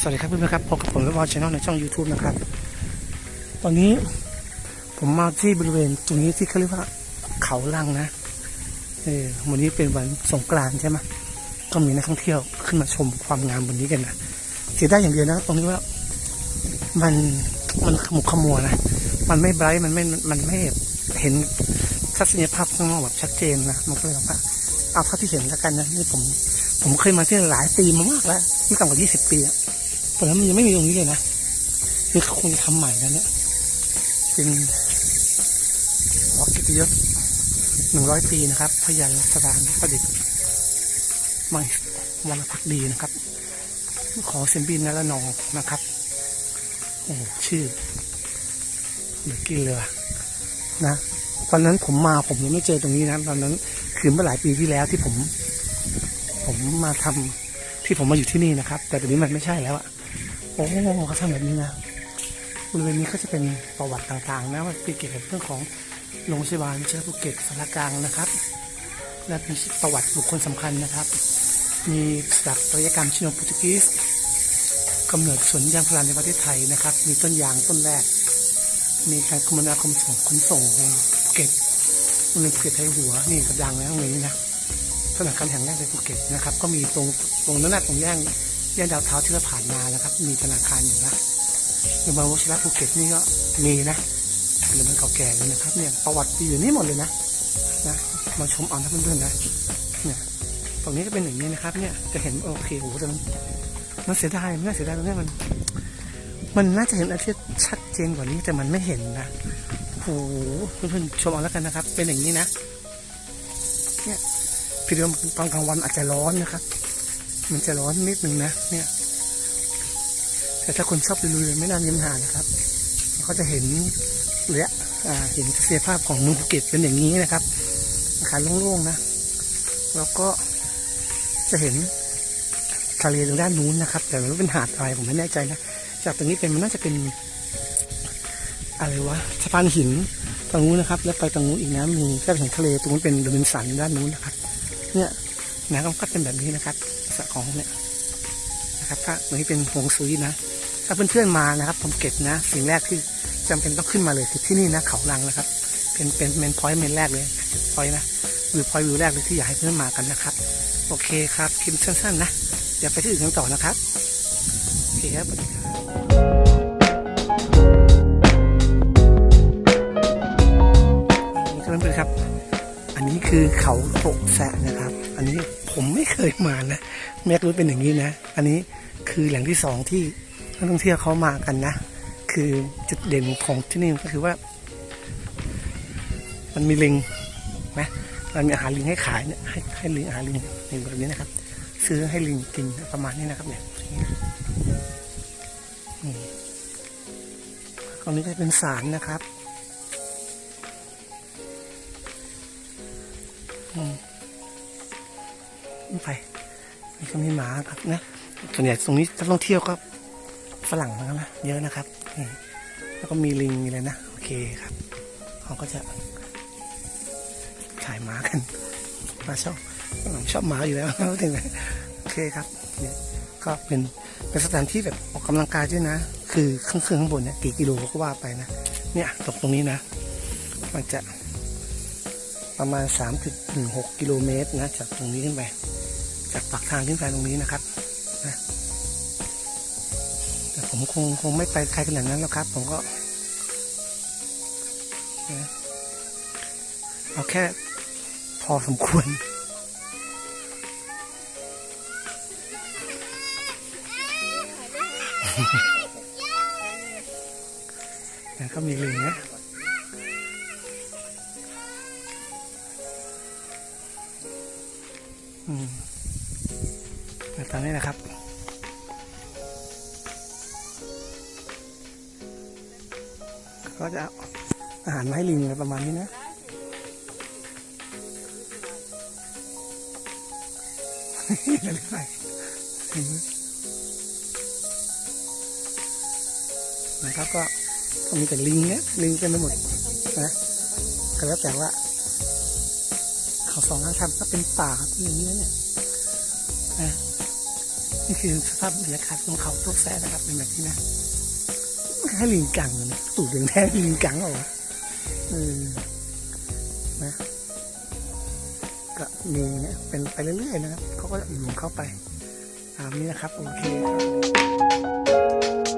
สวัสดีครับเพื่อนๆครับพบกับผมและวอลชแนลในช่อง YouTube นะครับ ตอนนี้ผมมาที่บริเวณตรงนี้ที่เขาเรียกว่าเขาลังนะเออวันนี้เป็นวันสงกรานต์ใช่ไหมก็มีนักท่องเที่ยวขึ้นมาชมความงามบนนี้กันนะเสียได้อย่างเดียวนะ ตรงนี้ว่า มันมันขมุกขมัวนะมันไม่ไบรท์มันไม่มันไม่เห็น ทัศนียภาพข้างนอกแบบชัดเจนนะมันก็เลยบอกว่าเอาเท่าที่เห็นแล้วกันนะนี่ผม ผมเคยมาที่หลายปีมามากแล้วไม่ต่ำกว่า20ปีอะตอนนั้นมันยังไม่มีตรงนี้เลยนะนี่เขาคงจะทำใหม่แล้วเนี่ยเป็นวัดกิตยศหนึ่งร้อยปีนะครับพยานสถานประดิษฐ์ไม่วรพักดีนะครับ ขอเซนบินนละนองนะครับโอ้ชื่อเดือกินเลยว่ะนะ ตอนนั้นผมมาผมยังไม่เจอตรงนี้นะตอนนั้นคือเมื่อหลายปีที่แล้วที่ผม ผมมาทำที่ผมมาอยู่ที่นี่นะครับ แต่ตอนนี้มันไม่ใช่แล้วอะโอ้เขาทำแบบนี้นะบริเวณนี้ก็จะเป็นประวัติต่างๆ นะว่าเกี่ยวกับเรื่องของโรงพยาบาลเชื้อภูเก็ตสารกลางนะครับ และมีประวัติบุคคลสำคัญนะครับ มีสถาปัตยกรรมชิโนโปรตุกีสกำเนิดสวนยางพาราในประเทศไทยนะครับ มีต้นยางต้นแรก มีการคมนาคมส่งขนส่งใน เก็ตโรงเรียนภูเก็ตไทยหัวนี่กระดังนะตรงนี้นะธนาคารแห่งแรกในภูเก็ตนะครับ ก็มีตรงตรงนั้นนะตรงแย่งแย่งดาวเท้าที่เราผ่านมานะครับ มีธนาคารอยู่นะอย่างบางวชิระภูเก็ตนี่ก็มีนะเป็นมันเก่าแก่เลยนะครับ เนี่ยประวัติอยู่นี่หมดเลยนะนะมาชมเอานะเพื่อนๆนะเนี่ยตรงนี้ก็เป็นอย่างนี้นะครับ เนี่ยจะเห็นโอเคโอ้โหแต่มันมันเสียดายมันน่าเสียดายตรงนี้มัน มันน่าจะเห็นอาทิตย์ชัดเจนกว่านี้แต่มันไม่เห็นนะ หเพื่อนๆชมเอาแล้วกันนะครับ เป็นอย่างนี้นะ เนี่ยพี่เดิมตอนกลางวันอาจจะร้อนนะครับ มันจะร้อนนิดนึงนะ เนี่ย แต่ถ้าคนชอบลุยๆไม่นามีปัญหานะครับเขาจะเห็นเรืออ่าเห็นทัศนียภาพของเมืองภูเก็ตเป็นอย่างนี้นะครับอาคารโล่งๆนะ แล้วก็จะเห็นทะเลทางด้านนู้นนะครับ แต่ไม่รู้เป็นหาดอะไรผมไม่แน่ใจนะ จากตรงนี้เป็นมันน่าจะเป็น อะไรวะสะพานหินตรงนู้นนะครับ แล้วไปตรงนู้นอีกนะมีก็เห็นทะเลตรงนู้นเป็นโรบินสันด้านนู้นนะครับ เนี่ยนะก็เป็นแบบนี้นะครับสระของเนี่ยนะครับถ้าตรงนี้เป็นฮงซุยนะ ถ้าเพื่อนๆมานะครับ ผมเก็บนะ สิ่งแรกที่จำเป็นต้องขึ้นมาเลยคือที่นี่นะเขาลังนะครับ เป็นเป็นเมนพอยต์เมนแรกเลยพอยต์นะวิวพอยต์วิวแรกเลยที่อยากให้เพื่อนมากันนะครับ โอเคครับคลิปสั้นๆนะอย่าไปที่อื่นกันต่อนะครับโอเคครับสวัสดีครับ คือเขาโปกแสะนะครับ อันนี้ผมไม่เคยมานะแม็กรู้เป็นอย่างนี้นะ อันนี้คือแหล่งที่สองที่นักท่องเที่ยวเขามากันนะ คือจุดเด่นของที่นี่ก็คือว่า มันมีลิงนะมันมีอาหารลิงให้ขายเนี่ยให้ให้ลิงอาหารลิงในแบบนี้นะครับ ซื้อให้ลิงกินประมาณนี้นะครับเนี่ยนี่ตรงนี้ก็จะเป็นศาลนะครับ นี่ไปนี่ก็มีหมาครับนะส่วนใหญ่ตรงนี้นักท่องเที่ยวก็ฝรั่งนั้นะเยอะนะครับนี่แล้วก็มีลิงมีอะไรนะ โอเคครับเขาก็จะถ่ายหมากันมาชอบชอบหมาอยู่แล้วถึงโอเคครับเนี่ยก็เป็นเป็นสถานที่แบบออกกำลังกายด้วยนะ คือข้างๆข้างบนเนี่ยกี่กิโลก็ว่าไปนะ เนี่ยตรงตรงนี้นะ มันจะ ประมาณ 3.16 กิโลเมตรนะจากตรงนี้ขึ้นไป จากปากทางขึ้นไปตรงนี้นะครับนะแต่ผมคงคงไม่ไปไกลขนาดนั้นแล้วครับ ผมก็นะเอาแค่พอสมควรแล้วก็มีลิงนะ ตามนี้นะครับ ก็จะเอาอาหารมาให้ลิงประมาณนี้นะจะเรียกอะไรนะครับก็ก็มีแต่ลิงเนี่ยลิงเต็มไปหมดนะก็แล้วแต่ว่า เขาสองข้างทางก็เป็นป่าอย่างนี้เนี่ยนะนี่คือสภาพบรรยากาศของเขาตัวแซ่นะครับเป็นแบบนี้นะให้ลิงกังนะตูดแดงๆลิงกังเหรอเออนะก็มีเนี่ยเป็นไปเรื่อยๆนะครับเขาก็อยู่ของเขาไปตามนี้นะครับโอเคครับ